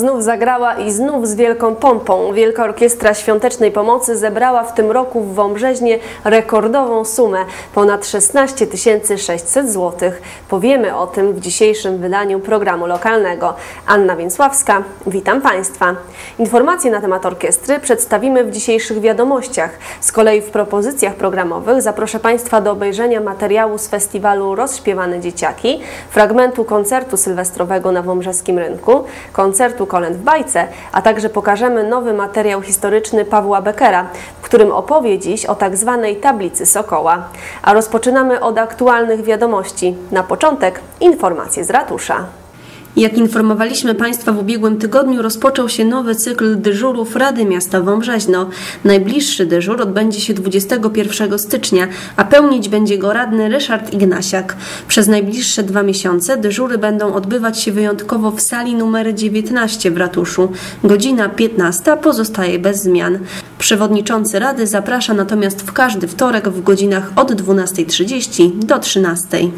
znów zagrała i znów z wielką pompą. Wielka Orkiestra Świątecznej Pomocy zebrała w tym roku w Wąbrzeźnie rekordową sumę ponad 16 600 zł. Powiemy o tym w dzisiejszym wydaniu programu lokalnego. Anna Więcławska, witam Państwa. Informacje na temat orkiestry przedstawimy w dzisiejszych wiadomościach. Z kolei w propozycjach programowych zaproszę Państwa do obejrzenia materiału z festiwalu Rozśpiewane Dzieciaki, fragmentu koncertu sylwestrowego na Wąbrzeskim Rynku, koncertu Kolęd w bajce, a także pokażemy nowy materiał historyczny Pawła Beckera, w którym opowie dziś o tak zwanej tablicy Sokoła. A rozpoczynamy od aktualnych wiadomości. Na początek informacje z ratusza. Jak informowaliśmy Państwa w ubiegłym tygodniu, rozpoczął się nowy cykl dyżurów Rady Miasta Wąbrzeźno. Najbliższy dyżur odbędzie się 21 stycznia, a pełnić będzie go radny Ryszard Ignasiak. Przez najbliższe dwa miesiące dyżury będą odbywać się wyjątkowo w sali numer 19 w ratuszu. Godzina 15 pozostaje bez zmian. Przewodniczący Rady zaprasza natomiast w każdy wtorek w godzinach od 12.30 do 13.00.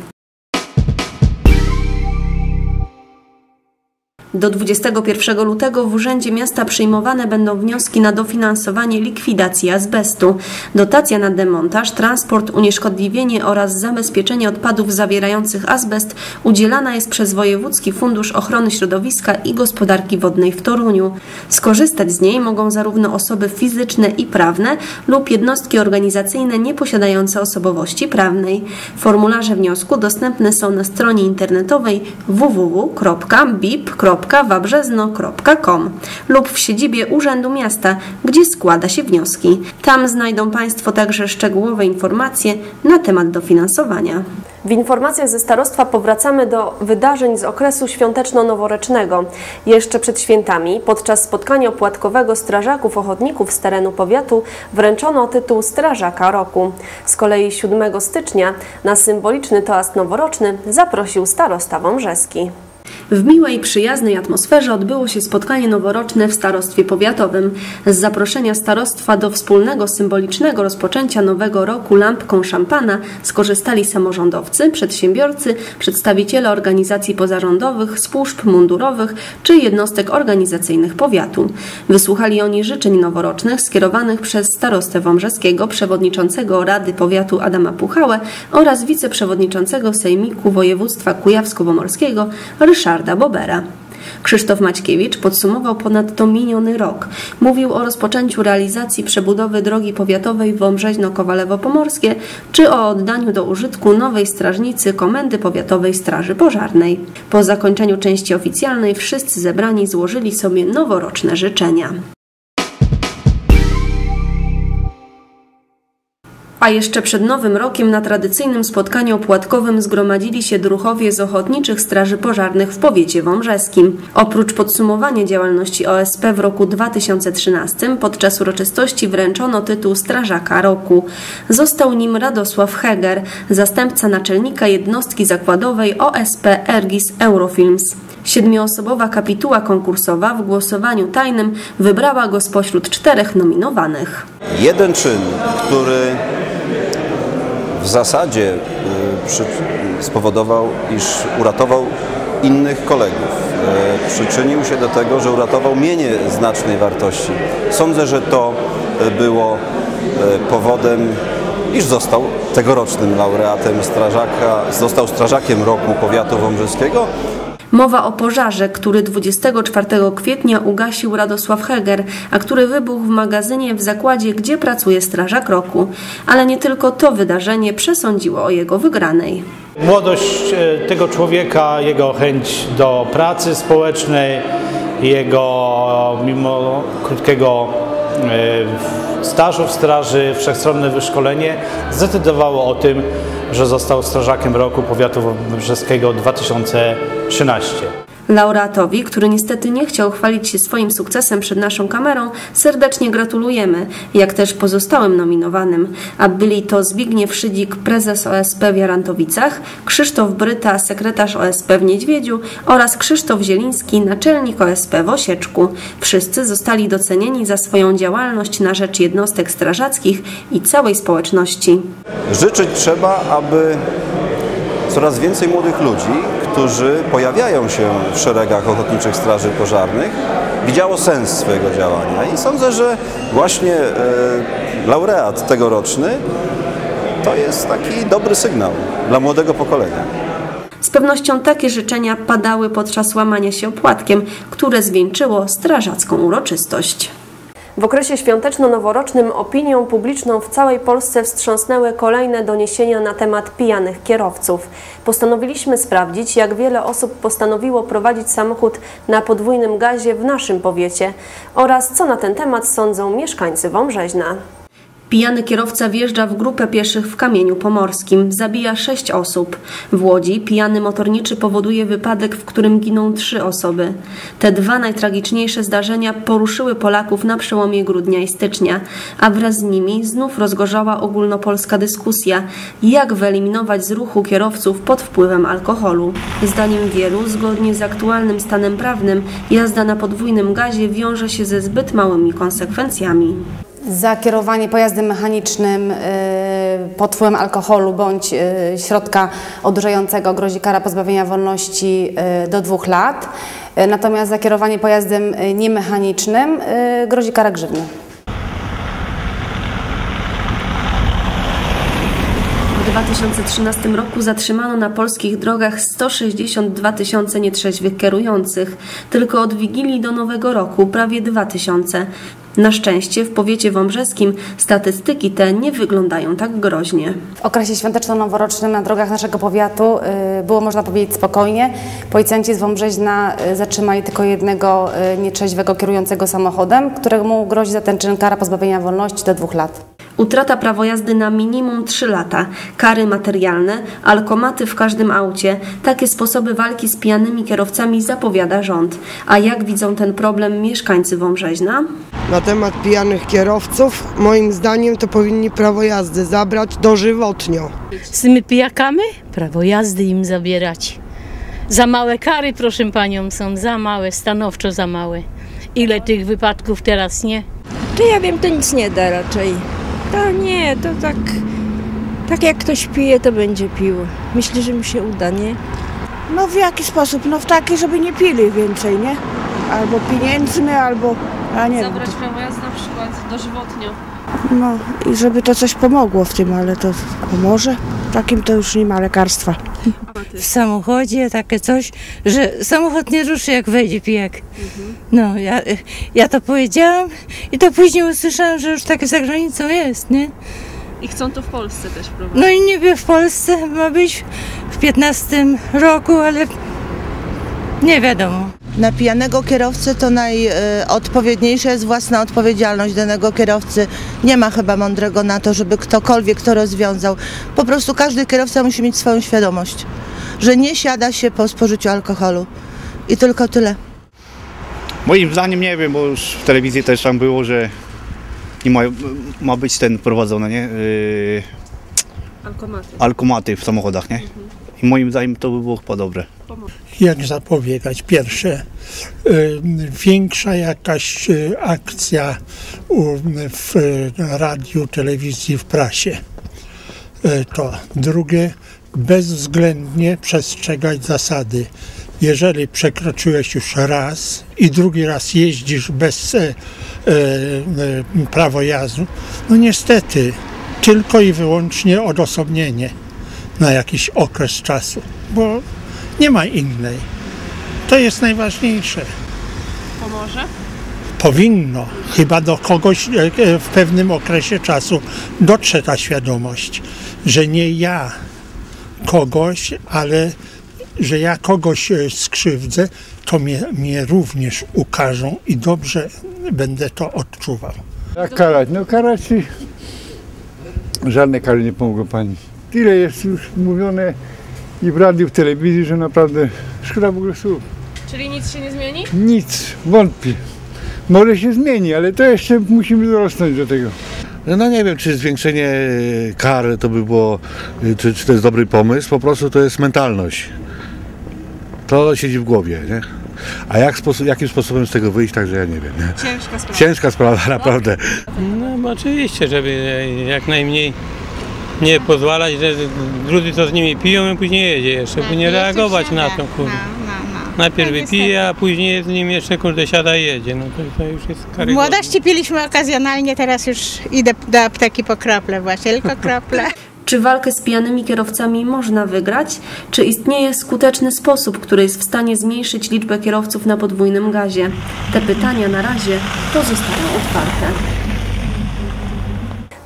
Do 21 lutego w Urzędzie Miasta przyjmowane będą wnioski na dofinansowanie likwidacji azbestu. Dotacja na demontaż, transport, unieszkodliwienie oraz zabezpieczenie odpadów zawierających azbest udzielana jest przez Wojewódzki Fundusz Ochrony Środowiska i Gospodarki Wodnej w Toruniu. Skorzystać z niej mogą zarówno osoby fizyczne i prawne lub jednostki organizacyjne nieposiadające osobowości prawnej. Formularze wniosku dostępne są na stronie internetowej www.bip.pl www.wabrzezno.com lub w siedzibie Urzędu Miasta, gdzie składa się wnioski. Tam znajdą Państwo także szczegółowe informacje na temat dofinansowania. W informacjach ze starostwa powracamy do wydarzeń z okresu świąteczno-noworocznego. Jeszcze przed świętami, podczas spotkania opłatkowego strażaków ochotników z terenu powiatu, wręczono tytuł Strażaka Roku. Z kolei 7 stycznia na symboliczny toast noworoczny zaprosił starosta Wąbrzeski. W miłej, przyjaznej atmosferze odbyło się spotkanie noworoczne w starostwie powiatowym. Z zaproszenia starostwa do wspólnego, symbolicznego rozpoczęcia nowego roku lampką szampana skorzystali samorządowcy, przedsiębiorcy, przedstawiciele organizacji pozarządowych, służb mundurowych czy jednostek organizacyjnych powiatu. Wysłuchali oni życzeń noworocznych skierowanych przez starostę Wąbrzeskiego, przewodniczącego Rady Powiatu Adama Puchałę oraz wiceprzewodniczącego Sejmiku Województwa Kujawsko-Pomorskiego Ryszarda Bobera. Krzysztof Maćkiewicz podsumował ponadto miniony rok. Mówił o rozpoczęciu realizacji przebudowy drogi powiatowej Wąbrzeźno-Kowalewo-Pomorskie czy o oddaniu do użytku nowej strażnicy Komendy Powiatowej Straży Pożarnej. Po zakończeniu części oficjalnej wszyscy zebrani złożyli sobie noworoczne życzenia. A jeszcze przed Nowym Rokiem na tradycyjnym spotkaniu opłatkowym zgromadzili się druchowie z Ochotniczych Straży Pożarnych w powiecie wąbrzeskim. Oprócz podsumowania działalności OSP w roku 2013 podczas uroczystości wręczono tytuł Strażaka Roku. Został nim Radosław Heger, zastępca naczelnika jednostki zakładowej OSP Ergis Eurofilms. Siedmioosobowa kapituła konkursowa w głosowaniu tajnym wybrała go spośród czterech nominowanych. Jeden czyn, który w zasadzie y, spowodował, iż uratował innych kolegów. Y, przyczynił się do tego, że uratował mienie znacznej wartości. Sądzę, że to y, było powodem, iż został tegorocznym laureatem strażaka, został strażakiem roku powiatu wąbrzeskiego, Mowa o pożarze, który 24 kwietnia ugasił Radosław Heger, a który wybuchł w magazynie w zakładzie, gdzie pracuje strażak roku. Ale nie tylko to wydarzenie przesądziło o jego wygranej. Młodość e, tego człowieka, jego chęć do pracy społecznej, jego mimo krótkiego stażu w straży, wszechstronne wyszkolenie zdecydowało o tym, że został strażakiem roku powiatu brzeskiego 2013. Laureatowi, który niestety nie chciał chwalić się swoim sukcesem przed naszą kamerą, serdecznie gratulujemy, jak też pozostałym nominowanym, a byli to Zbigniew Szydzik, prezes OSP w Jarantowicach, Krzysztof Bryta, sekretarz OSP w Niedźwiedziu oraz Krzysztof Zieliński, naczelnik OSP w Osieczku. Wszyscy zostali docenieni za swoją działalność na rzecz jednostek strażackich i całej społeczności. Życzyć trzeba, aby coraz więcej młodych ludzi, którzy pojawiają się w szeregach ochotniczych straży pożarnych, widziało sens swojego działania. I sądzę, że właśnie e, laureat tegoroczny to jest taki dobry sygnał dla młodego pokolenia. Z pewnością takie życzenia padały podczas łamania się opłatkiem, które zwieńczyło strażacką uroczystość. W okresie świąteczno-noworocznym opinią publiczną w całej Polsce wstrząsnęły kolejne doniesienia na temat pijanych kierowców. Postanowiliśmy sprawdzić, jak wiele osób postanowiło prowadzić samochód na podwójnym gazie w naszym powiecie oraz co na ten temat sądzą mieszkańcy Wąbrzeźna. Pijany kierowca wjeżdża w grupę pieszych w Kamieniu Pomorskim. Zabija sześć osób. W Łodzi pijany motorniczy powoduje wypadek, w którym giną trzy osoby. Te dwa najtragiczniejsze zdarzenia poruszyły Polaków na przełomie grudnia i stycznia, a wraz z nimi znów rozgorzała ogólnopolska dyskusja, jak wyeliminować z ruchu kierowców pod wpływem alkoholu. Zdaniem wielu, zgodnie z aktualnym stanem prawnym, jazda na podwójnym gazie wiąże się ze zbyt małymi konsekwencjami. Za kierowanie pojazdem mechanicznym y, pod wpływem alkoholu bądź y, środka odurzającego grozi kara pozbawienia wolności y, do dwóch lat. Natomiast za kierowanie pojazdem niemechanicznym grozi kara grzywny. W 2013 roku zatrzymano na polskich drogach 162 tysiące nietrzeźwych kierujących. Tylko od Wigilii do Nowego Roku prawie 2 tysiące. Na szczęście w powiecie wąbrzeskim statystyki te nie wyglądają tak groźnie. W okresie świąteczno-noworocznym na drogach naszego powiatu y, było można powiedzieć spokojnie. Policjanci z Wąbrzeźna y, zatrzymali tylko jednego y, nietrzeźwego kierującego samochodem, któremu grozi za ten czyn kara pozbawienia wolności do dwóch lat. Utrata prawo jazdy na minimum 3 lata, kary materialne, alkomaty w każdym aucie. Takie sposoby walki z pijanymi kierowcami zapowiada rząd. A jak widzą ten problem mieszkańcy Wąbrzeźna? Na temat pijanych kierowców, moim zdaniem to powinni prawo jazdy zabrać dożywotnio. Z tymi pijakami? Prawo jazdy im zabierać. Za małe kary, proszę panią, są za małe, stanowczo za małe. Ile tych wypadków teraz nie? Czy ja wiem, to nic nie da raczej. To nie, to tak, tak jak ktoś pije, to będzie pił. Myślę, że mi się uda, nie? No w jaki sposób? No w taki, żeby nie pili więcej, nie? Albo pieniędzny, albo... A nie Zabrać prawo jazdy na przykład dożywotnio. No i żeby to coś pomogło w tym, ale to pomoże? Takim to już nie ma lekarstwa. W samochodzie takie coś, że samochód nie ruszy jak wejdzie pijak. No, ja, ja to powiedziałam i to później usłyszałam, że już takie za granicą jest, nie? I chcą to w Polsce też wprowadzić. No i niby w Polsce ma być w 15 roku, ale nie wiadomo. Na pijanego kierowcę to najodpowiedniejsza jest własna odpowiedzialność danego kierowcy. Nie ma chyba mądrego na to, żeby ktokolwiek to rozwiązał. Po prostu każdy kierowca musi mieć swoją świadomość, że nie siada się po spożyciu alkoholu. I tylko tyle. Moim zdaniem nie wiem, bo już w telewizji też tam było, że nie ma, ma być ten prowadzony, nie? Yy, Alkomaty. alkomaty w samochodach, nie? I moim zdaniem to by było chyba dobre. Jak zapobiegać. Pierwsze, y, większa jakaś y, akcja w radiu, telewizji, w prasie. Y, To. Drugie, bezwzględnie przestrzegać zasady. Jeżeli przekroczyłeś już raz i drugi raz jeździsz bez e, e, jazdy, no niestety tylko i wyłącznie odosobnienie na jakiś okres czasu, bo nie ma innej. To jest najważniejsze. Pomoże? Powinno, chyba do kogoś e, e, w pewnym okresie czasu dotrze ta świadomość, że nie ja kogoś, ale że ja kogoś e, skrzywdzę, to mnie, mnie również ukażą i dobrze będę to odczuwał. Jak karać? No karać i żadne kary nie pomogą pani. Tyle jest już mówione i w radiu, w telewizji, że naprawdę szkoda w ogóle słów. Czyli nic się nie zmieni? Nic, wątpię. Może się zmieni, ale to jeszcze musimy dorosnąć do tego. No nie wiem, czy zwiększenie kar to by było, czy, czy to jest dobry pomysł, po prostu to jest mentalność. To siedzi w głowie, nie? A jak sposób, jakim sposobem z tego wyjść, także ja nie wiem. Nie? Ciężka sprawa. Ciężka sprawa, naprawdę. No bo oczywiście, żeby jak najmniej nie pozwalać, że drudzy co z nimi piją i później jedzie jeszcze, bo nie reagować na to, kurde. Najpierw wypije, a później z nim jeszcze kurde siada i jedzie. No to, to już jest W karygodne. młodości piliśmy okazjonalnie, teraz już idę do apteki po krople właśnie, tylko krople. Czy walkę z pijanymi kierowcami można wygrać? Czy istnieje skuteczny sposób, który jest w stanie zmniejszyć liczbę kierowców na podwójnym gazie? Te pytania na razie pozostają otwarte.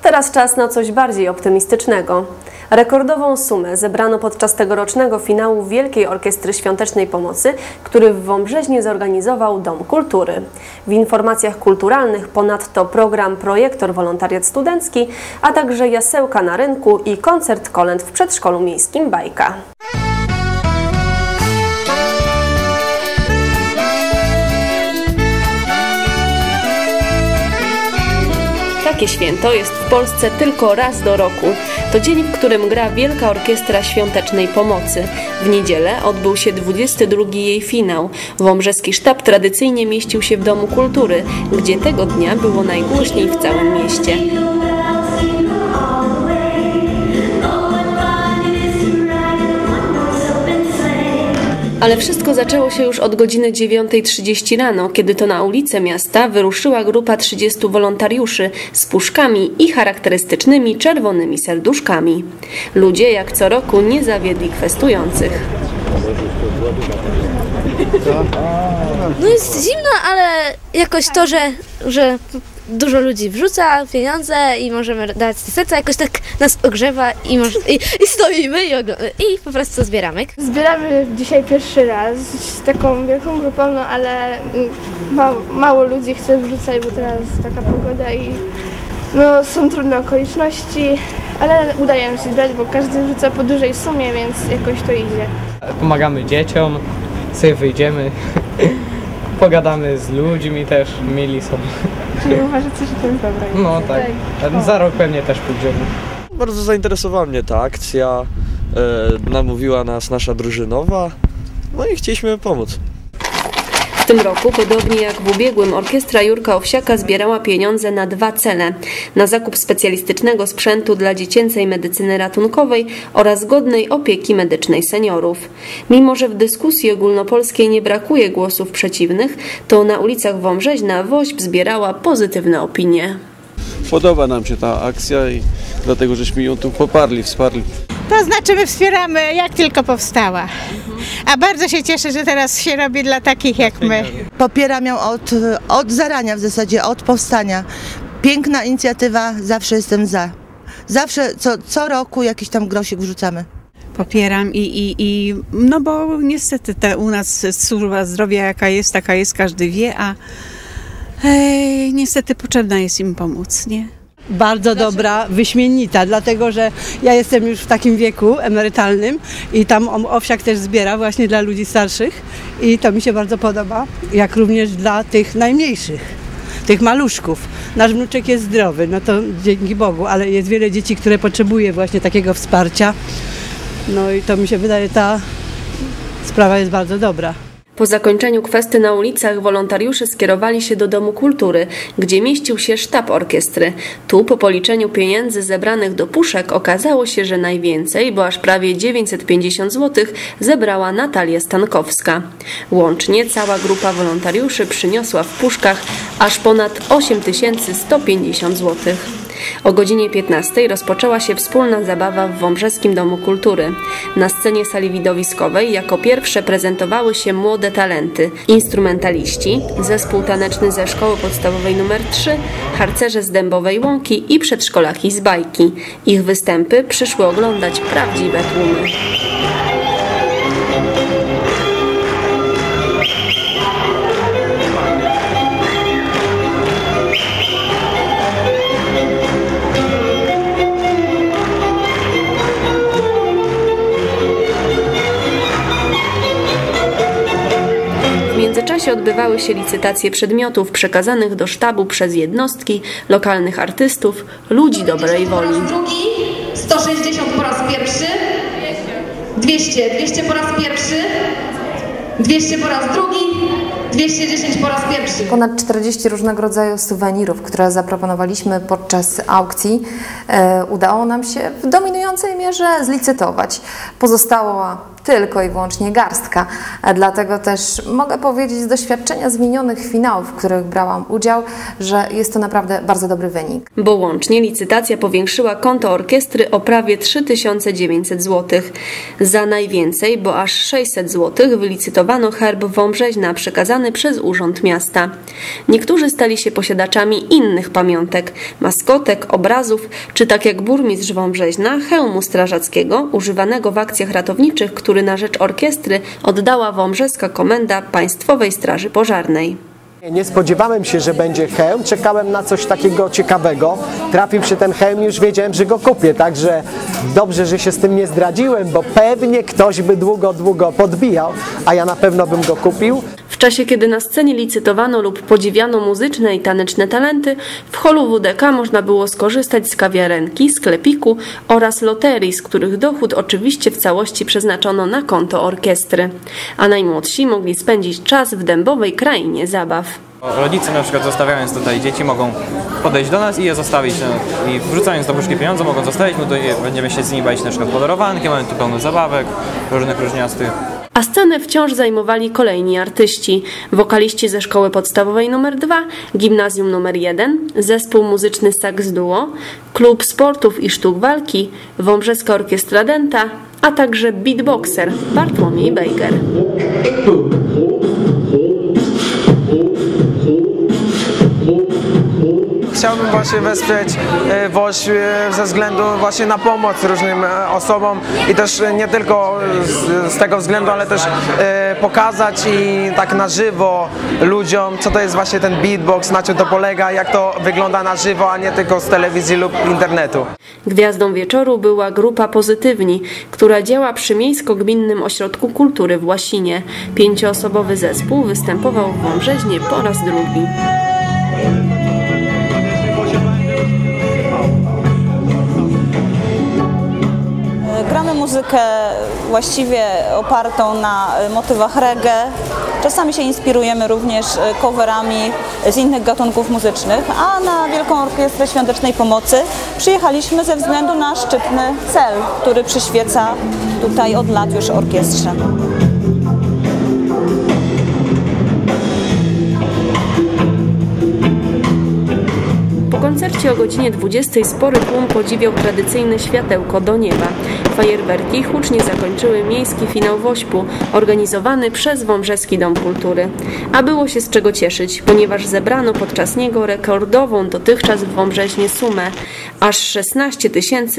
Teraz czas na coś bardziej optymistycznego. Rekordową sumę zebrano podczas tegorocznego finału Wielkiej Orkiestry Świątecznej Pomocy, który w Wąbrzeźnie zorganizował Dom Kultury. W informacjach kulturalnych ponadto program Projektor Wolontariat Studencki, a także jasełka na rynku i koncert kolęd w przedszkolu miejskim Bajka. Takie święto jest w Polsce tylko raz do roku. To dzień, w którym gra Wielka Orkiestra Świątecznej Pomocy. W niedzielę odbył się 22 jej finał. Wąbrzeski sztab tradycyjnie mieścił się w Domu Kultury, gdzie tego dnia było najgłośniej w całym mieście. Ale wszystko zaczęło się już od godziny 9.30 rano, kiedy to na ulicę miasta wyruszyła grupa 30 wolontariuszy z puszkami i charakterystycznymi czerwonymi serduszkami. Ludzie jak co roku nie zawiedli kwestujących. No jest zimno, ale jakoś to, że, że dużo ludzi wrzuca pieniądze i możemy dać te serca, jakoś tak nas ogrzewa i, może, i, i stoimy i, i po prostu zbieramy. Zbieramy dzisiaj pierwszy raz z taką wielką grupą, no ale mm, mało, mało ludzi chce wrzucać, bo teraz taka pogoda i no, są trudne okoliczności, ale udaje nam się zbrać, bo każdy rzuca po dużej sumie, więc jakoś to idzie. Pomagamy dzieciom, sobie wyjdziemy, pogadamy z ludźmi też, mili są. Czyli uważacie, że to jest dobre? No tak, za rok pewnie też pójdziemy. Bardzo zainteresowała mnie ta akcja, e, namówiła nas nasza drużynowa, no i chcieliśmy pomóc. W tym roku, podobnie jak w ubiegłym, orkiestra Jurka Owsiaka zbierała pieniądze na dwa cele. Na zakup specjalistycznego sprzętu dla dziecięcej medycyny ratunkowej oraz godnej opieki medycznej seniorów. Mimo, że w dyskusji ogólnopolskiej nie brakuje głosów przeciwnych, to na ulicach Wąbrzeźna WOŚP zbierała pozytywne opinie. Podoba nam się ta akcja i dlatego żeśmy ją tu poparli, wsparli. To znaczy my wspieramy jak tylko powstała. A bardzo się cieszę, że teraz się robi dla takich jak my. Popieram ją od, od zarania w zasadzie, od powstania. Piękna inicjatywa, zawsze jestem za. Zawsze, co, co roku jakiś tam grosik wrzucamy. popieram i, i, i no bo niestety te, u nas służba zdrowia jaka jest, taka jest, każdy wie, a e, niestety potrzebna jest im pomóc, nie? Bardzo dobra, wyśmienita, dlatego że ja jestem już w takim wieku emerytalnym i tam Owsiak też zbiera właśnie dla ludzi starszych i to mi się bardzo podoba, jak również dla tych najmniejszych, tych maluszków. Nasz wnuczek jest zdrowy, no to dzięki Bogu, ale jest wiele dzieci, które potrzebuje właśnie takiego wsparcia. No i to mi się wydaje, ta sprawa jest bardzo dobra. Po zakończeniu kwesty na ulicach wolontariusze skierowali się do Domu Kultury, gdzie mieścił się sztab orkiestry. Tu po policzeniu pieniędzy zebranych do puszek okazało się, że najwięcej, bo aż prawie 950 zł, zebrała Natalia Stankowska. Łącznie cała grupa wolontariuszy przyniosła w puszkach aż ponad 8150 zł. O godzinie 15 rozpoczęła się wspólna zabawa w Wąbrzeskim Domu Kultury. Na scenie sali widowiskowej jako pierwsze prezentowały się młode talenty, instrumentaliści, zespół taneczny ze szkoły podstawowej nr 3, harcerze z Dębowej Łąki i przedszkolaki z Bajki. Ich występy przyszły oglądać prawdziwe tłumy. Międzyczasie odbywały się licytacje przedmiotów przekazanych do sztabu przez jednostki, lokalnych artystów, ludzi dobrej woli. drugi, 160 po raz pierwszy, 200, 200 po raz pierwszy, 200 po raz drugi, 210 po raz pierwszy. Ponad 40 różnego rodzaju suwenirów, które zaproponowaliśmy podczas aukcji, e, udało nam się w dominującej mierze zlicytować. Pozostała tylko i wyłącznie garstka. E, Dlatego też mogę powiedzieć z doświadczenia z minionych finałów, w których brałam udział, że jest to naprawdę bardzo dobry wynik. Bo łącznie licytacja powiększyła konto orkiestry o prawie 3900 zł. Za najwięcej, bo aż 600 zł, wylicytowano herb Wąbrzeźna przekazany przez Urząd Miasta. Niektórzy stali się posiadaczami innych pamiątek, maskotek, obrazów, czy tak jak burmistrz Wąbrzeźna, hełmu strażackiego, używanego w akcjach ratowniczych, który na rzecz orkiestry oddała Wąbrzeska Komenda Państwowej Straży Pożarnej. Nie spodziewałem się, że będzie hełm, czekałem na coś takiego ciekawego. Trafił się ten hełm i już wiedziałem, że go kupię, także dobrze, że się z tym nie zdradziłem, bo pewnie ktoś by długo, długo podbijał, a ja na pewno bym go kupił. W czasie, kiedy na scenie licytowano lub podziwiano muzyczne i taneczne talenty, w holu WDK można było skorzystać z kawiarenki, sklepiku oraz loterii, z których dochód oczywiście w całości przeznaczono na konto orkiestry. A najmłodsi mogli spędzić czas w dębowej krainie zabaw. Rodzice na przykład zostawiając tutaj dzieci mogą podejść do nas i je zostawić no, i wrzucając do puszki pieniądze mogą zostawić, my to będziemy się z nimi bawić na przykład podarowanki, mamy tu pełno zabawek różnych różniastych. A scenę wciąż zajmowali kolejni artyści. Wokaliści ze szkoły podstawowej nr 2, gimnazjum nr 1, zespół muzyczny Sax Duo, klub sportów i sztuk walki, Wąbrzeska Orkiestra Denta, a także beatboxer Bartłomiej Baker. Chciałbym właśnie wesprzeć e, WOŚ e, ze względu właśnie na pomoc różnym e, osobom i też nie tylko z, z tego względu, ale też pokazać i tak na żywo ludziom, co to jest właśnie ten beatbox, na czym to polega, jak to wygląda na żywo, a nie tylko z telewizji lub internetu. Gwiazdą wieczoru była grupa Pozytywni, która działa przy Miejsko-Gminnym Ośrodku Kultury w Łasinie. Pięcioosobowy zespół występował w Wąbrzeźnie po raz drugi. Muzykę właściwie opartą na motywach reggae. Czasami się inspirujemy również coverami z innych gatunków muzycznych, a na Wielką Orkiestrę Świątecznej Pomocy przyjechaliśmy ze względu na szczytny cel, który przyświeca tutaj od lat już orkiestrze. Koncercie o godzinie 20 spory tłum podziwiał tradycyjne światełko do nieba. Fajerwerki hucznie zakończyły miejski finał Wośpu, organizowany przez Wąbrzeski Dom Kultury. A było się z czego cieszyć, ponieważ zebrano podczas niego rekordową dotychczas w Wąbrzeźnie sumę aż 16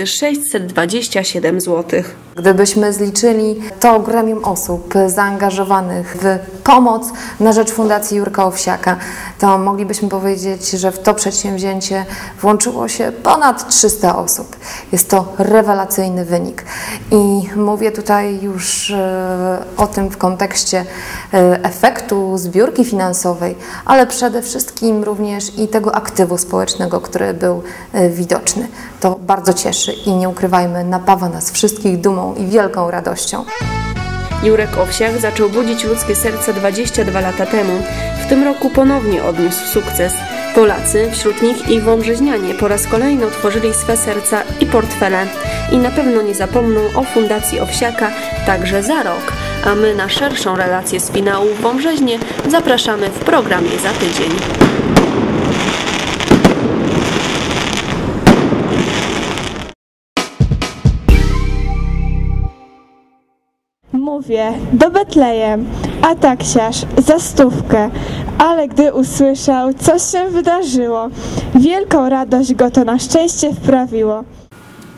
627 zł. Gdybyśmy zliczyli to gremium osób zaangażowanych w pomoc na rzecz Fundacji Jurka Owsiaka, to moglibyśmy powiedzieć, że w to przedsięwzięcie włączyło się ponad 300 osób. Jest to rewelacyjny wynik. I mówię tutaj już e, o tym w kontekście e, efektu zbiórki finansowej, ale przede wszystkim również i tego aktywu społecznego, który był e, widoczny. To bardzo cieszy i nie ukrywajmy, napawa nas wszystkich dumą i wielką radością. Jurek Owsiak zaczął budzić ludzkie serca 22 lata temu. W tym roku ponownie odniósł sukces. Polacy, wśród nich i Wąbrzeźnianie, po raz kolejny otworzyli swe serca i portfele. I na pewno nie zapomną o Fundacji Owsiaka także za rok. A my na szerszą relację z finału w Wąbrzeźnie zapraszamy w programie za tydzień. Mówię, do Betlejem, a taksiarz za stówkę, ale gdy usłyszał, co się wydarzyło, wielką radość go to na szczęście wprawiło.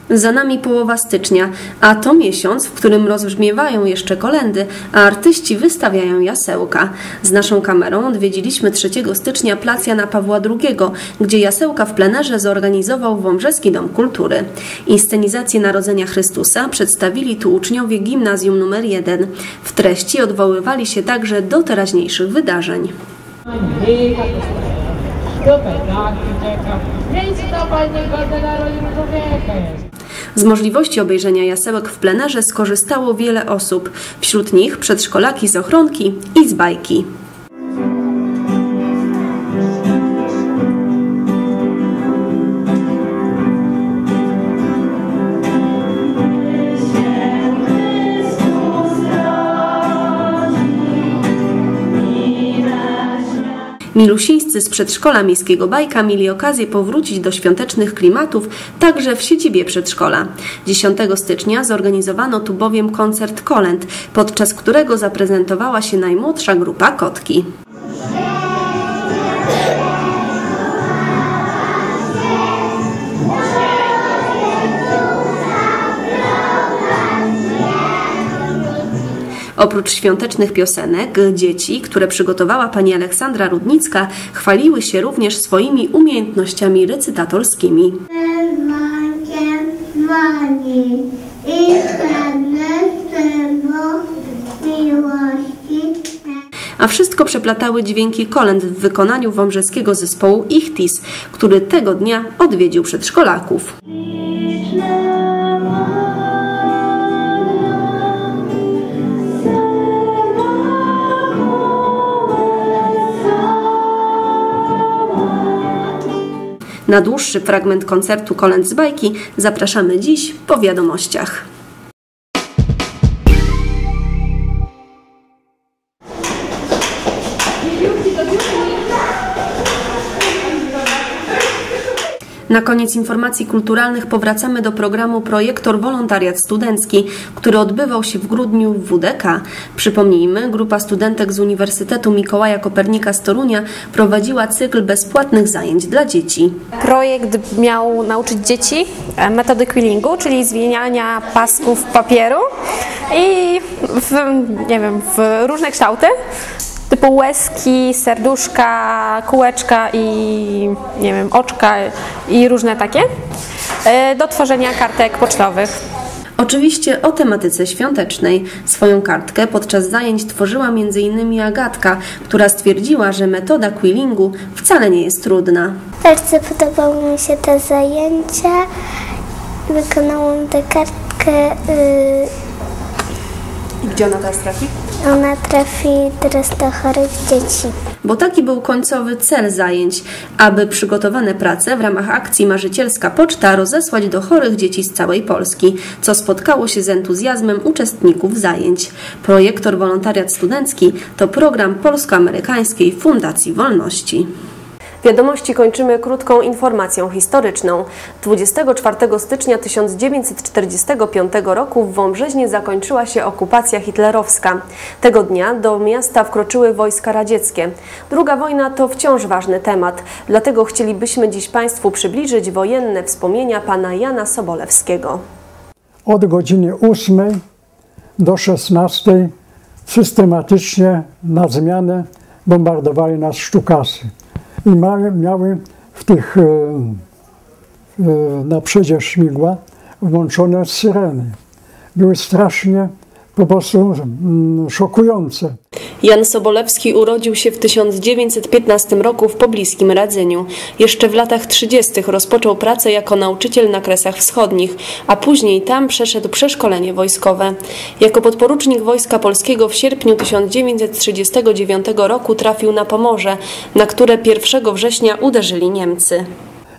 Za nami połowa stycznia, a to miesiąc, w którym rozbrzmiewają jeszcze kolendy, a artyści wystawiają jasełka. Z naszą kamerą odwiedziliśmy 3 stycznia plac Jana Pawła II, gdzie jasełka w plenerze zorganizował Wąbrzeski Dom Kultury. Inscenizację Narodzenia Chrystusa przedstawili tu uczniowie gimnazjum nr 1. W treści odwoływali się także do teraźniejszych wydarzeń. Z możliwości obejrzenia jasełek w plenerze skorzystało wiele osób, wśród nich przedszkolaki z ochronki i z bajki. Milusińscy z przedszkola miejskiego Bajka mieli okazję powrócić do świątecznych klimatów także w siedzibie przedszkola. 10 stycznia zorganizowano tu bowiem koncert kolęd, podczas którego zaprezentowała się najmłodsza grupa kotki. Oprócz świątecznych piosenek, dzieci, które przygotowała pani Aleksandra Rudnicka, chwaliły się również swoimi umiejętnościami recytatorskimi. A wszystko przeplatały dźwięki kolęd w wykonaniu wąbrzeskiego zespołu Ichtis, który tego dnia odwiedził przedszkolaków. Na dłuższy fragment koncertu Kolęd z bajki zapraszamy dziś po wiadomościach. Na koniec informacji kulturalnych powracamy do programu Projektor Wolontariat Studencki, który odbywał się w grudniu w WDK. Przypomnijmy, grupa studentek z Uniwersytetu Mikołaja Kopernika z Torunia prowadziła cykl bezpłatnych zajęć dla dzieci. Projekt miał nauczyć dzieci e, metody quillingu, czyli zwiniania pasków papieru i w, nie wiem, w różne kształty typu łezki, serduszka, kółeczka i nie wiem, oczka i różne takie e, do tworzenia kartek pocztowych. Oczywiście o tematyce świątecznej. Swoją kartkę podczas zajęć tworzyła m.in. Agatka, która stwierdziła, że metoda quillingu wcale nie jest trudna. Bardzo podobały mi się te zajęcia. Wykonałam tę kartkę. I gdzie ona teraz trafi? Ona trafi teraz do chorych dzieci. Bo taki był końcowy cel zajęć, aby przygotowane prace w ramach akcji Marzycielska Poczta rozesłać do chorych dzieci z całej Polski, co spotkało się z entuzjazmem uczestników zajęć. Projektor Wolontariat Studencki to program polsko-amerykańskiej Fundacji Wolności. Wiadomości kończymy krótką informacją historyczną. 24 stycznia 1945 roku w Wąbrzeźnie zakończyła się okupacja hitlerowska. Tego dnia do miasta wkroczyły wojska radzieckie. Druga wojna to wciąż ważny temat, dlatego chcielibyśmy dziś Państwu przybliżyć wojenne wspomnienia pana Jana Sobolewskiego. Od godziny 8 do 16 systematycznie na zmianę bombardowali nas sztukasy i miały, miały w tych e, e, na przedzie śmigła włączone syreny. Były strasznie po prostu mm, szokujące. Jan Sobolewski urodził się w 1915 roku w pobliskim Radzyniu. Jeszcze w latach 30. rozpoczął pracę jako nauczyciel na Kresach Wschodnich, a później tam przeszedł przeszkolenie wojskowe. Jako podporucznik Wojska Polskiego w sierpniu 1939 roku trafił na Pomorze, na które 1 września uderzyli Niemcy.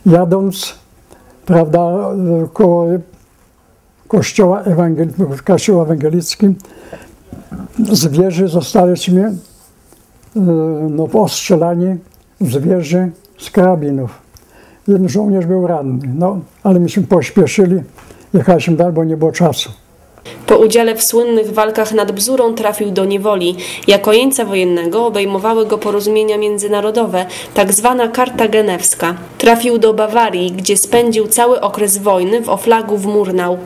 Jadąc, prawda, koło kościoła, ewangel kościoła ewangelickim, z wieży zostaliśmy e, no, ostrzelani z wieży z karabinów. Jeden żołnierz był ranny, no, ale myśmy pośpieszyli, jechaliśmy dalej, bo nie było czasu. Po udziale w słynnych walkach nad Bzurą trafił do niewoli. Jako jeńca wojennego obejmowały go porozumienia międzynarodowe, tak zwana Karta Genewska. Trafił do Bawarii, gdzie spędził cały okres wojny w Oflagu w Murnau.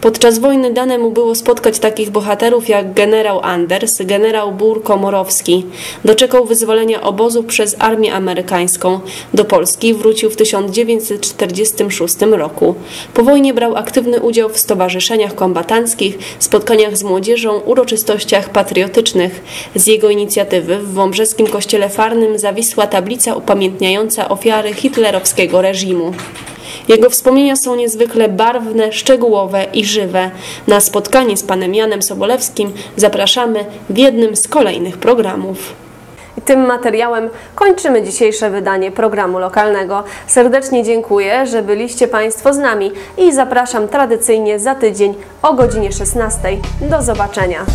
Podczas wojny dane mu było spotkać takich bohaterów jak generał Anders, generał Bur Komorowski. Doczekał wyzwolenia obozów przez armię amerykańską. Do Polski wrócił w 1946 roku. Po wojnie brał aktywny udział w stowarzyszeniach kombatanckich, spotkaniach z młodzieżą, uroczystościach patriotycznych. Z jego inicjatywy w Wąbrzeskim Kościele Farnym zawisła tablica upamiętniająca ofiary hitlerowskiego reżimu. Jego wspomnienia są niezwykle barwne, szczegółowe i żywe. Na spotkanie z panem Janem Sobolewskim zapraszamy w jednym z kolejnych programów. I tym materiałem kończymy dzisiejsze wydanie programu lokalnego. Serdecznie dziękuję, że byliście Państwo z nami i zapraszam tradycyjnie za tydzień o godzinie 16. Do zobaczenia.